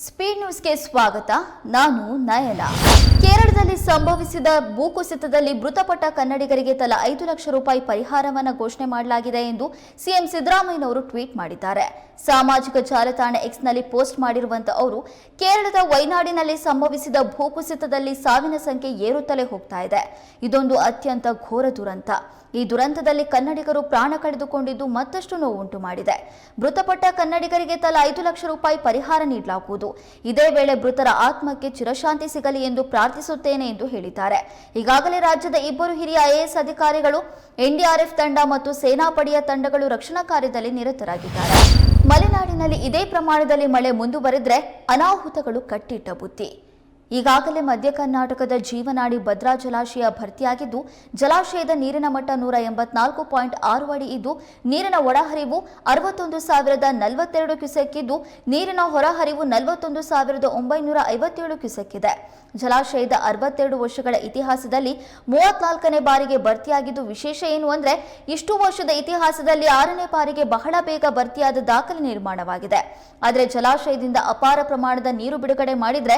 Speed ನ್ಯೂಸ್ಗೆ ಸ್ವಾಗತ. ನಾನು ನಯನ. ಕೇರಳದಲ್ಲಿ ಸಂಭವಿಸಿದ ಭೂಕುಸಿತದಲ್ಲಿ ಮೃತಪಟ್ಟ ಕನ್ನಡಿಗರಿಗೆ ತಲಾ ಐದು ಲಕ್ಷ ರೂಪಾಯಿ ಪರಿಹಾರವನ್ನು ಘೋಷಣೆ ಮಾಡಲಾಗಿದೆ ಎಂದು ಸಿಎಂ ಸಿದ್ದರಾಮಯ್ಯನವರು ಟ್ವೀಟ್ ಮಾಡಿದ್ದಾರೆ. ಸಾಮಾಜಿಕ ಜಾಲತಾಣ ಎಕ್ಸ್ನಲ್ಲಿ ಪೋಸ್ಟ್ ಮಾಡಿರುವಂತ ಅವರು ಕೇರಳದ ವೈನಾಡಿನಲ್ಲಿ ಸಂಭವಿಸಿದ ಭೂಕುಸಿತದಲ್ಲಿ ಸಾವಿನ ಸಂಖ್ಯೆ ಏರುತ್ತಲೇ ಹೋಗ್ತಾ ಇದೆ. ಇದೊಂದು ಅತ್ಯಂತ ಘೋರ ದುರಂತ. ಈ ದುರಂತದಲ್ಲಿ ಕನ್ನಡಿಗರು ಪ್ರಾಣ ಕಳೆದುಕೊಂಡಿದ್ದು ಮತ್ತಷ್ಟು ನೋವುಂಟು ಮಾಡಿದೆ. ಮೃತಪಟ್ಟ ಕನ್ನಡಿಗರಿಗೆ ತಲಾ ಐದು ಲಕ್ಷ ರೂಪಾಯಿ ಪರಿಹಾರ ನೀಡಲಾಗುವುದು. ಇದೇ ವೇಳೆ ಮೃತರ ಆತ್ಮಕ್ಕೆ ಚಿರಶಾಂತಿ ಸಿಗಲಿ ಎಂದು ಪ್ರಾರ್ಥಿಸುತ್ತೇನೆ ಎಂದು ಹೇಳಿದ್ದಾರೆ. ಈಗಾಗಲೇ ರಾಜ್ಯದ ಇಬ್ಬರು ಹಿರಿಯ ಐಎಎಸ್ ಅಧಿಕಾರಿಗಳು, ಎನ್ಡಿಆರ್ಎಫ್ ತಂಡ ಮತ್ತು ಸೇನಾಪಡೆಯ ತಂಡಗಳು ರಕ್ಷಣಾ ಕಾರ್ಯದಲ್ಲಿ ನಿರತರಾಗಿದ್ದಾರೆ. ಮಲೆನಾಡಿನಲ್ಲಿ ಇದೇ ಪ್ರಮಾಣದಲ್ಲಿ ಮಳೆ ಮುಂದುವರೆದ್ರೆ ಅನಾಹುತಗಳು ಕಟ್ಟಿಟ್ಟ ಬುತ್ತಿ. ಈಗಾಗಲೇ ಮಧ್ಯ ಕರ್ನಾಟಕದ ಜೀವನಾಡಿ ಭದ್ರಾ ಜಲಾಶಯ ಭರ್ತಿಯಾಗಿದ್ದು, ಜಲಾಶಯದ ನೀರಿನ ಮಟ್ಟ ನೂರ ಎಂಬತ್ನಾಲ್ಕು ಪಾಯಿಂಟ್ ಆರು ಅಡಿ ಇದ್ದು, ನೀರಿನ ಒಳಹರಿವು ಅರವತ್ತೊಂದು ಸಾವಿರದ ನಲವತ್ತೆರಡು ಕ್ಯೂಸೆಕ್ ಇದ್ದು ನೀರಿನ ಹೊರಹರಿವು ನಲವತ್ತೊಂದು ಸಾವಿರದ ಒಂಬೈನೂರ ಐವತ್ತೇಳು ಕ್ಯೂಸೆಕ್ ಇದೆ ಜಲಾಶಯದ ಅರವತ್ತೆರಡು ವರ್ಷಗಳ ಇತಿಹಾಸದಲ್ಲಿ ಮೂವತ್ನಾಲ್ಕನೇ ಬಾರಿಗೆ ಭರ್ತಿಯಾಗಿದ್ದು, ವಿಶೇಷ ಏನು ಅಂದ್ರೆ, ಇಷ್ಟು ವರ್ಷದ ಇತಿಹಾಸದಲ್ಲಿ ಆರನೇ ಬಾರಿಗೆ ಬಹಳ ಬೇಗ ಭರ್ತಿಯಾದ ದಾಖಲೆ ನಿರ್ಮಾಣವಾಗಿದೆ. ಆದರೆ ಜಲಾಶಯದಿಂದ ಅಪಾರ ಪ್ರಮಾಣದ ನೀರು ಬಿಡುಗಡೆ ಮಾಡಿದ್ರೆ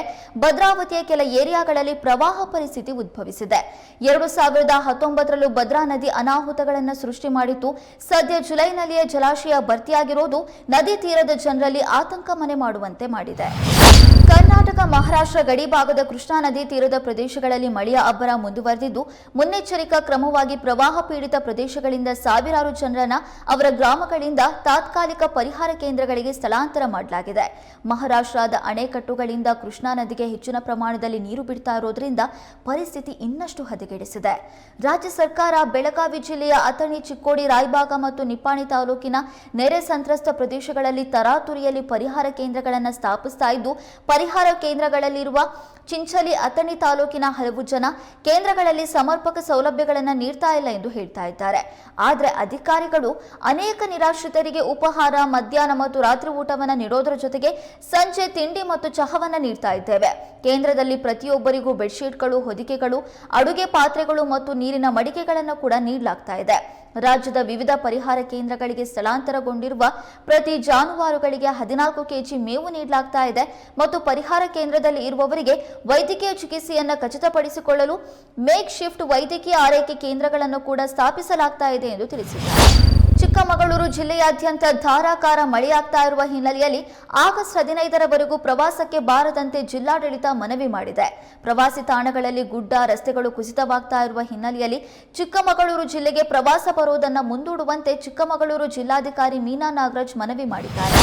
ಭದ್ರಾವತಿಯ ಕೆಲ ಏರಿಯಾಗಳಲ್ಲಿ ಪ್ರವಾಹ ಪರಿಸ್ಥಿತಿ ಉದ್ಭವಿಸಿದೆ. ಎರಡು ಸಾವಿರದ ಹತ್ತೊಂಬತ್ತರಲ್ಲೂ ಭದ್ರಾ ನದಿ ಅನಾಹುತಗಳನ್ನು ಸೃಷ್ಟಿ ಮಾಡಿತ್ತು. ಸದ್ಯ ಜುಲೈನಲ್ಲಿಯೇ ಜಲಾಶಯ ಭರ್ತಿಯಾಗಿರೋದು ನದಿ ತೀರದ ಜನರಲ್ಲಿ ಆತಂಕ ಮನೆ ಮಾಡುವಂತೆ ಮಾಡಿದೆ. ಮಹಾರಾಷ್ಟ್ರ ಗಡಿ ಭಾಗದ ಕೃಷ್ಣಾ ನದಿ ತೀರದ ಪ್ರದೇಶಗಳಲ್ಲಿ ಮಳೆಯ ಅಬ್ಬರ ಮುಂದುವರೆದಿದ್ದು, ಮುನ್ನೆಚ್ಚರಿಕಾ ಕ್ರಮವಾಗಿ ಪ್ರವಾಹ ಪೀಡಿತ ಪ್ರದೇಶಗಳಿಂದ ಸಾವಿರಾರು ಜನರನ್ನ ಅವರ ಗ್ರಾಮಗಳಿಂದ ತಾತ್ಕಾಲಿಕ ಪರಿಹಾರ ಕೇಂದ್ರಗಳಿಗೆ ಸ್ಥಳಾಂತರ ಮಾಡಲಾಗಿದೆ. ಮಹಾರಾಷ್ಟ್ರದ ಅಣೆಕಟ್ಟುಗಳಿಂದ ಕೃಷ್ಣಾ ನದಿಗೆ ಹೆಚ್ಚಿನ ಪ್ರಮಾಣದಲ್ಲಿ ನೀರು ಬಿಡ್ತಾ ಇರೋದ್ರಿಂದ ಪರಿಸ್ಥಿತಿ ಇನ್ನಷ್ಟು ಹದಗೆಡಿಸಿದೆ. ರಾಜ್ಯ ಸರ್ಕಾರ ಬೆಳಗಾವಿ ಜಿಲ್ಲೆಯ ಅಥಣಿ, ಚಿಕ್ಕೋಡಿ ರಾಯಬಾಗ ಮತ್ತು ನಿಪ್ಪಾಣಿ ತಾಲೂಕಿನ ನೆರೆ ಸಂತ್ರಸ್ತ ಪ್ರದೇಶಗಳಲ್ಲಿ ತರಾತುರಿಯಲ್ಲಿ ಪರಿಹಾರ ಕೇಂದ್ರಗಳನ್ನು ಸ್ಥಾಪಿಸ್ತಾ ಇದ್ದು, ಪರಿಹಾರ ಕೇಂದ್ರಗಳಲ್ಲಿರುವ ಚಿಂಚಲಿ ಅಥಣಿ ತಾಲೂಕಿನ ಹಲವು ಜನ ಕೇಂದ್ರಗಳಲ್ಲಿ ಸಮರ್ಪಕ ಸೌಲಭ್ಯಗಳನ್ನು ನೀಡ್ತಾ ಇಲ್ಲ ಎಂದು ಹೇಳ್ತಾ ಇದ್ದಾರೆ. ಆದರೆ ಅಧಿಕಾರಿಗಳು ಅನೇಕ ನಿರಾಶ್ರಿತರಿಗೆ ಉಪಹಾರ, ಮಧ್ಯಾಹ್ನ ಮತ್ತು ರಾತ್ರಿ ಊಟವನ್ನು ನೀಡೋದರ ಜೊತೆಗೆ ಸಂಜೆ ತಿಂಡಿ ಮತ್ತು ಚಹಾವನ್ನು ನೀಡ್ತಾ ಇದ್ದೇವೆ. ಕೇಂದ್ರದಲ್ಲಿ ಪ್ರತಿಯೊಬ್ಬರಿಗೂ ಬೆಡ್ಶೀಟ್ಗಳು, ಹೊದಿಕೆಗಳು, ಅಡುಗೆ ಪಾತ್ರೆಗಳು ಮತ್ತು ನೀರಿನ ಮಡಿಕೆಗಳನ್ನು ಕೂಡ ನೀಡಲಾಗ್ತಾ ಇದೆ. ರಾಜ್ಯದ ವಿವಿಧ ಪರಿಹಾರ ಕೇಂದ್ರಗಳಿಗೆ ಸ್ಥಳಾಂತರಗೊಂಡಿರುವ ಪ್ರತಿ ಜಾನುವಾರುಗಳಿಗೆ ಹದಿನಾಲ್ಕು ಕೆಜಿ ಮೇವು ನೀಡಲಾಗ್ತಾ ಇದೆ ಮತ್ತು ಪರಿಹಾರ ಕೇಂದ್ರದಲ್ಲಿ ಇರುವವರಿಗೆ ವೈದ್ಯಕೀಯ ಚಿಕಿತ್ಸೆಯನ್ನು ಖಚಿತಪಡಿಸಿಕೊಳ್ಳಲು ಮೇಕ್ ಶಿಫ್ಟ್ ವೈದ್ಯಕೀಯ ಆರೈಕೆ ಕೇಂದ್ರಗಳನ್ನು ಕೂಡ ಸ್ಥಾಪಿಸಲಾಗ್ತಾ ಇದೆ ಎಂದು ತಿಳಿಸಿದ್ದಾರೆ. ಚಿಕ್ಕಮಗಳೂರು ಜಿಲ್ಲೆಯಾದ್ಯಂತ ಧಾರಾಕಾರ ಮಳೆಯಾಗ್ತಾ ಇರುವ ಹಿನ್ನೆಲೆಯಲ್ಲಿ ಆಗಸ್ಟ್ ಹದಿನೈದರವರೆಗೂ ಪ್ರವಾಸಕ್ಕೆ ಬಾರದಂತೆ ಜಿಲ್ಲಾಡಳಿತ ಮನವಿ ಮಾಡಿದೆ. ಪ್ರವಾಸಿ ತಾಣಗಳಲ್ಲಿ ಗುಡ್ಡ, ರಸ್ತೆಗಳು ಕುಸಿತವಾಗ್ತಾ ಇರುವ ಹಿನ್ನೆಲೆಯಲ್ಲಿ ಚಿಕ್ಕಮಗಳೂರು ಜಿಲ್ಲೆಗೆ ಪ್ರವಾಸ ಬರುವುದನ್ನು ಮುಂದೂಡುವಂತೆ ಚಿಕ್ಕಮಗಳೂರು ಜಿಲ್ಲಾಧಿಕಾರಿ ಮೀನಾ ನಾಗರಾಜ್ ಮನವಿ ಮಾಡಿದ್ದಾರೆ.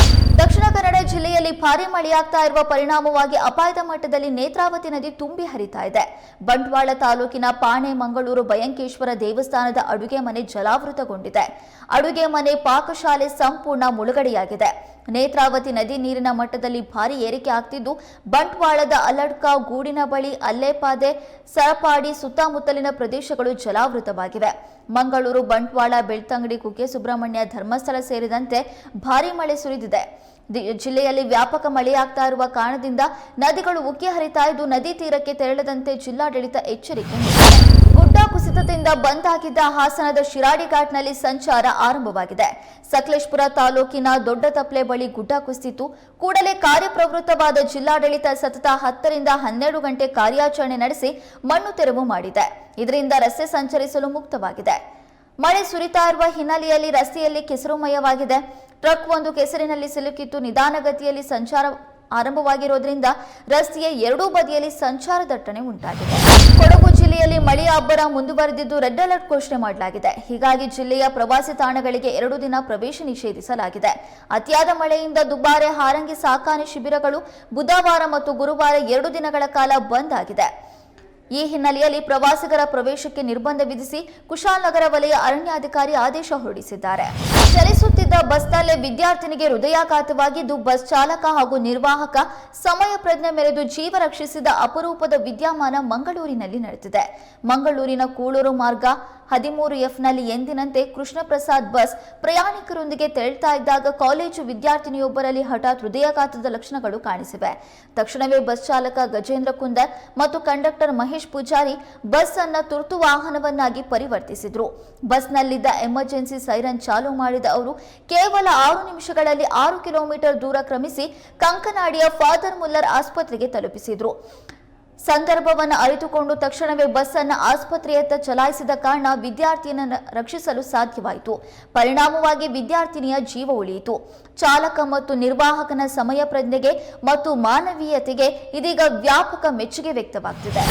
ಕನ್ನಡ ಜಿಲ್ಲೆಯಲ್ಲಿ ಭಾರಿ ಮಳೆಯಾಗ್ತಾ ಇರುವ ಪರಿಣಾಮವಾಗಿ ಅಪಾಯದ ಮಟ್ಟದಲ್ಲಿ ನೇತ್ರಾವತಿ ನದಿ ತುಂಬಿ ಹರಿತಾ ಇದೆ. ಬಂಟ್ವಾಳ ತಾಲೂಕಿನ ಪಾಣೆ, ಮಂಗಳೂರು ಭಯಂಕೇಶ್ವರ ದೇವಸ್ಥಾನದ ಅಡುಗೆ ಮನೆ ಜಲಾವೃತಗೊಂಡಿದೆ. ಅಡುಗೆ ಮನೆ ಪಾಕಶಾಲೆ ಸಂಪೂರ್ಣ ಮುಳುಗಡೆಯಾಗಿದೆ. ನೇತ್ರಾವತಿ ನದಿ ನೀರಿನ ಮಟ್ಟದಲ್ಲಿ ಭಾರಿ ಏರಿಕೆ ಆಗ್ತಿದ್ದು, ಬಂಟ್ವಾಳದ ಅಲಡ್ಕ ಗೂಡಿನ ಬಳಿ ಅಲ್ಲೇಪಾದೆ, ಸರಪಾಡಿ ಸುತ್ತಮುತ್ತಲಿನ ಪ್ರದೇಶಗಳು ಜಲಾವೃತವಾಗಿವೆ. ಮಂಗಳೂರು, ಬಂಟ್ವಾಳ, ಬೆಳ್ತಂಗಡಿ, ಕುಕ್ಕೆ ಸುಬ್ರಹ್ಮಣ್ಯ ಧರ್ಮಸ್ಥಳ ಸೇರಿದಂತೆ ಭಾರಿ ಮಳೆ ಸುರಿದಿದೆ. ಜಿಲ್ಲೆಯಲ್ಲಿ ವ್ಯಾಪಕ ಮಳೆಯಾಗ್ತಾ ಇರುವ ಕಾರಣದಿಂದ ನದಿಗಳು ಉಕ್ಕಿ ಹರಿತಾ ಇದ್ದು, ನದಿ ತೀರಕ್ಕೆ ತೆರಳದಂತೆ ಜಿಲ್ಲಾಡಳಿತ ಎಚ್ಚರಿಕೆ ನೀಡಿದೆ. ಗುಡ್ಡ ಬಂದ್ ಆಗಿದ್ದ ಹಾಸನದ ಶಿರಾಡಿ ಘಾಟ್ನಲ್ಲಿ ಸಂಚಾರ ಆರಂಭವಾಗಿದೆ. ಸಕಲೇಶ್ಪುರ ತಾಲೂಕಿನ ದೊಡ್ಡ ತಪ್ಲೆ ಬಳಿ ಗುಡ್ಡ ಕುಸಿತು ಕೂಡಲೇ ಕಾರ್ಯಪ್ರವೃತ್ತವಾದ ಜಿಲ್ಲಾಡಳಿತ ಸತತ ಹತ್ತರಿಂದ ಹನ್ನೆರಡು ಗಂಟೆ ಕಾರ್ಯಾಚರಣೆ ನಡೆಸಿ ಮಣ್ಣು ತೆರವು ಮಾಡಿದೆ. ಇದರಿಂದ ರಸ್ತೆ ಸಂಚರಿಸಲು ಮುಕ್ತವಾಗಿದೆ. ಮಳೆ ಸುರಿತಾ ಇರುವ ಹಿನ್ನೆಲೆಯಲ್ಲಿ ರಸ್ತೆಯಲ್ಲಿ ಕೆಸರುಮಯವಾಗಿದೆ. ಟ್ರಕ್ ಒಂದು ಕೆಸರಿನಲ್ಲಿ ಸಿಲುಕಿತ್ತು ನಿಧಾನಗತಿಯಲ್ಲಿ ಸಂಚಾರ ಆರಂಭವಾಗಿರೋದ್ರಿಂದ ರಸ್ತೆಯ ಎರಡೂ ಬದಿಯಲ್ಲಿ ಸಂಚಾರ ದಟ್ಟಣೆ ಉಂಟಾಗಿದೆ. ಜಿಲ್ಲೆಯಲ್ಲಿ ಮಳೆಯ ಅಬ್ಬರ ಮುಂದುವರೆದಿದ್ದು ರೆಡ್ ಅಲರ್ಟ್ ಘೋಷಣೆ ಮಾಡಲಾಗಿದೆ. ಹೀಗಾಗಿ ಜಿಲ್ಲೆಯ ಪ್ರವಾಸಿ ತಾಣಗಳಿಗೆ ಎರಡು ದಿನ ಪ್ರವೇಶ ನಿಷೇಧಿಸಲಾಗಿದೆ. ಅತಿಯಾದ ಮಳೆಯಿಂದ ದುಬಾರೆ, ಹಾರಂಗಿ ಸಾಕಾಣೆ ಶಿಬಿರಗಳು ಬುಧವಾರ ಮತ್ತು ಗುರುವಾರ ಎರಡು ದಿನಗಳ ಕಾಲ ಬಂದ್ ಆಗಿದೆ. ಈ ಹಿನ್ನೆಲೆಯಲ್ಲಿ ಪ್ರವಾಸಿಗರ ಪ್ರವೇಶಕ್ಕೆ ನಿರ್ಬಂಧ ವಿಧಿಸಿ ಕುಶಾಲನಗರ ವಲಯ ಅರಣ್ಯಾಧಿಕಾರಿ ಆದೇಶ ಹೊರಡಿಸಿದ್ದಾರೆ. ಚಲಿಸುತ್ತಿದ್ದ ಬಸ್ನಲ್ಲೇ ವಿದ್ಯಾರ್ಥಿನಿಗೆ ಹೃದಯಾಘಾತವಾಗಿದ್ದು ಬಸ್ ಚಾಲಕ ಹಾಗೂ ನಿರ್ವಾಹಕ ಸಮಯ ಪ್ರಜ್ಞೆ ಮೆರೆದು ಜೀವ ರಕ್ಷಿಸಿದ ಅಪರೂಪದ ವಿದ್ಯಮಾನ ಮಂಗಳೂರಿನಲ್ಲಿ ನಡೆದಿದೆ. ಮಂಗಳೂರಿನ ಕೂಳೂರು ಮಾರ್ಗ ಹದಿಮೂರು ಎಫ್ನಲ್ಲಿ ಎಂದಿನಂತೆ ಕೃಷ್ಣಪ್ರಸಾದ್ ಬಸ್ ಪ್ರಯಾಣಿಕರೊಂದಿಗೆ ತೆರಳ್ತಾ ಇದ್ದಾಗ ಕಾಲೇಜು ವಿದ್ಯಾರ್ಥಿನಿಯೊಬ್ಬರಲ್ಲಿ ಹಠಾತ್ ಹೃದಯಾಘಾತದ ಲಕ್ಷಣಗಳು ಕಾಣಿಸಿವೆ. ತಕ್ಷಣವೇ ಬಸ್ ಚಾಲಕ ಗಜೇಂದ್ರ ಕುಂದರ್ ಮತ್ತು ಕಂಡಕ್ಟರ್ ಮಹೇಶ್ ಪೂಜಾರಿ ಬಸ್ ಅನ್ನ ತುರ್ತು ವಾಹನವನ್ನಾಗಿ ಪರಿವರ್ತಿಸಿದ್ರು. ಬಸ್ನಲ್ಲಿದ್ದ ಎಮರ್ಜೆನ್ಸಿ ಸೈರನ್ ಚಾಲೂ ಮಾಡಿದ ಅವರು, ಕೇವಲ ಆರು ನಿಮಿಷಗಳಲ್ಲಿ ಆರು ಕಿಲೋಮೀಟರ್ ದೂರ ಕ್ರಮಿಸಿ ಕಂಕನಾಡಿಯ ಫಾದರ್ ಮುಲ್ಲರ್ ಆಸ್ಪತ್ರೆಗೆ ತಲುಪಿಸಿದ್ರು. ಸಂದರ್ಭವನ್ನು ಅರಿತುಕೊಂಡು ತಕ್ಷಣವೇ ಬಸ್ ಅನ್ನು ಆಸ್ಪತ್ರೆಯತ್ತ ಚಲಾಯಿಸಿದ ಕಾರಣ ವಿದ್ಯಾರ್ಥಿಯನ್ನು ರಕ್ಷಿಸಲು ಸಾಧ್ಯವಾಯಿತು. ಪರಿಣಾಮವಾಗಿ ವಿದ್ಯಾರ್ಥಿನಿಯ ಜೀವ ಉಳಿಯಿತು. ಚಾಲಕ ಮತ್ತು ನಿರ್ವಾಹಕನ ಸಮಯ ಪ್ರಜ್ಞೆಗೆ ಮತ್ತು ಮಾನವೀಯತೆಗೆ ಇದೀಗ ವ್ಯಾಪಕ ಮೆಚ್ಚುಗೆ ವ್ಯಕ್ತವಾಗ್ತಿದೆ.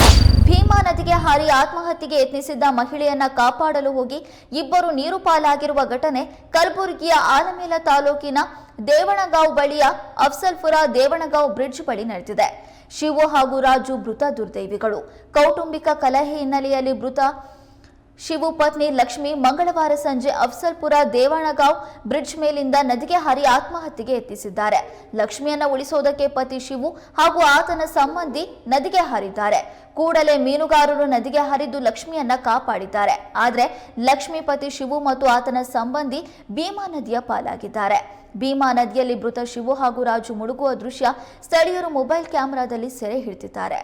ಭೀಮಾ ನದಿಗೆ ಹಾರಿ ಆತ್ಮಹತ್ಯೆಗೆ ಯತ್ನಿಸಿದ್ದ ಮಹಿಳೆಯನ್ನ ಕಾಪಾಡಲು ಹೋಗಿ ಇಬ್ಬರು ನೀರು ಪಾಲಾಗಿರುವ ಘಟನೆ ಕಲಬುರಗಿಯ ಆಲಮೇಲ ತಾಲೂಕಿನ ದೇವಣಗಾಂವ್ ಬಳಿಯ ಅಫ್ಸಲ್ಪುರ ದೇವಣಗಾಂವ್ ಬ್ರಿಡ್ಜ್ ಬಳಿ ನಡೆದಿದೆ. ಶಿವು ಹಾಗೂ ರಾಜು ಮೃತ ದುರ್ದೈವಿಗಳು. ಕೌಟುಂಬಿಕ ಕಲಹೆ ಹಿನ್ನೆಲೆಯಲ್ಲಿ ಮೃತ ಶಿವು ಪತ್ನಿ ಲಕ್ಷ್ಮಿ ಮಂಗಳವಾರ ಸಂಜೆ ಅಫ್ಸಲ್ಪುರ ದೇವಣಗಾಂವ್ ಬ್ರಿಡ್ಜ್ ಮೇಲಿಂದ ನದಿಗೆ ಹಾರಿ ಆತ್ಮಹತ್ಯೆಗೆ ಯತ್ನಿಸಿದ್ದಾರೆ. ಲಕ್ಷ್ಮಿಯನ್ನ ಉಳಿಸೋದಕ್ಕೆ ಪತಿ ಶಿವು ಹಾಗೂ ಆತನ ಸಂಬಂಧಿ ನದಿಗೆ ಹಾರಿದ್ದಾರೆ. ಕೂಡಲೇ ಮೀನುಗಾರರು ನದಿಗೆ ಹರಿದು ಲಕ್ಷ್ಮಿಯನ್ನ ಕಾಪಾಡಿದ್ದಾರೆ. ಆದರೆ ಲಕ್ಷ್ಮಿ ಪತಿ ಶಿವು ಮತ್ತು ಆತನ ಸಂಬಂಧಿ ಭೀಮಾ ನದಿಯ ಪಾಲಾಗಿದ್ದಾರೆ. ಭೀಮಾ ನದಿಯಲ್ಲಿ ಮೃತ ಶಿವು ಹಾಗೂ ರಾಜು ಮುಳುಗುವ ದೃಶ್ಯ ಸ್ಥಳೀಯರು ಮೊಬೈಲ್ ಕ್ಯಾಮೆರಾದಲ್ಲಿ ಸೆರೆ ಹಿಡಿದಿದ್ದಾರೆ.